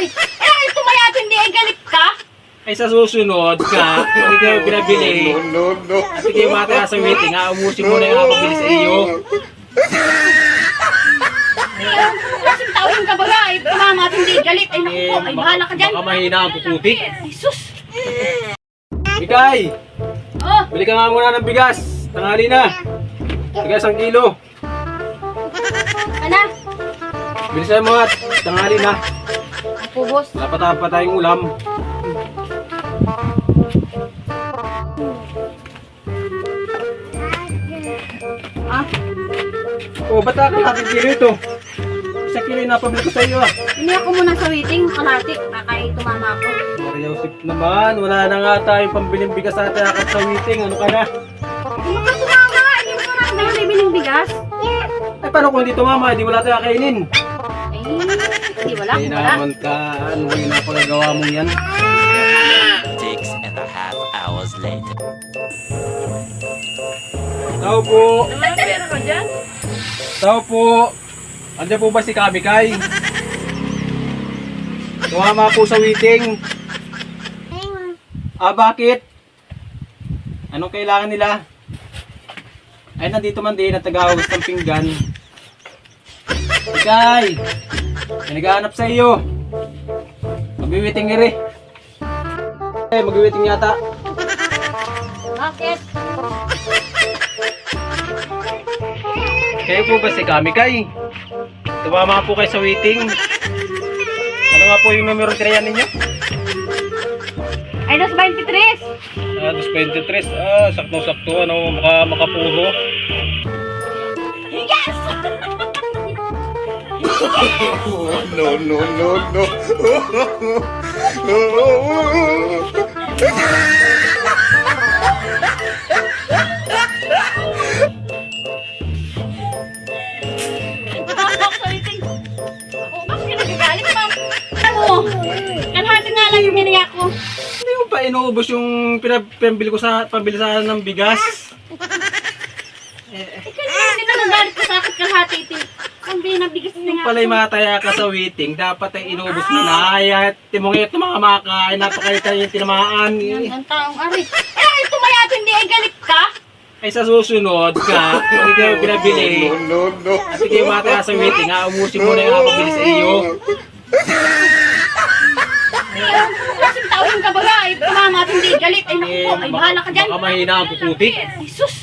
ari. Eh, tumayat hindi ay galit ka. Ay sa susunod ka, hindi ka pinabili. No, no, At hindi mata sa waiting, ha? Umusin mo na yung nakapabili sa iyo. Kasi tao yung kabaga, ay tumama at hindi galit. Ay naku po, ay bahala ka dyan. Baka mahina ang kukuti. Ay sus. Ikay, Oh, bili ka nga muna ng bigas. Tanghali na. Bigas ang kilo. ana. Bilisan mo at tanghali na. Ako, boss. Wala pa tayong ulam. Ah, Oh, ba't ka natin kilo ito? Isa kilo yung napabili ko sa iyo ah. hindi ako muna sa waiting, kalati. Baka ay tumama ako. Maria Josep naman, wala na nga tayong pambiling bigas sa atin akat sa waiting. Ano ka na? Hindi ka tumama. Hindi mo na na bibiling bigas. Ay, paano kung hindi tumama? Hindi wala tayong kakainin. Ay, hindi wala. Wala. naman ka, ano yung napagagawa mong yan? Six and a half hours later. Tao po, Naman, pera ka dyan. tao po. Andiyan po ba si Kamikay? Tumama po sa waiting. Ah, bakit? Anong kailangan nila? Ay, nandito man din at tagahugas ng pinggan. Ikay! May naghahanap sa iyo. Magwiwiting iri. Eh, magwiwiting yata. Bakit? Kayo po ba si Kamikay? Tumama po kayo sa waiting. Ano nga po yung numero tirayan ninyo? Ay, dos 23. Ah, 223. Ah, sakto-sakto. Ano, maka, makapuro. Lang yung hiniya ko. Hindi mo pa inuubos yung pinab pinabili ko sa pambili sa ng bigas. Eh, kanina hindi na nagalit ka sa akin kalahati binabigas na nga. Palay mataya ka sa waiting, dapat ay inubos mo na. Ay, timungit ng mga makain, napakalit tayo yung tinamaan. Yan ang taong ari. Eh, tumayat hindi ay galit ka. Ay sa susunod ka, hindi ka pinabili. No, no, no. At hindi mataya sa waiting, ha? Umusin mo na yung nakapabili sa iyo. Kasi tao yung kabaga, ay tumama at hindi galit. Ay naku po, ay bahala ka dyan. Baka mahina ang kukuti. Ay sus.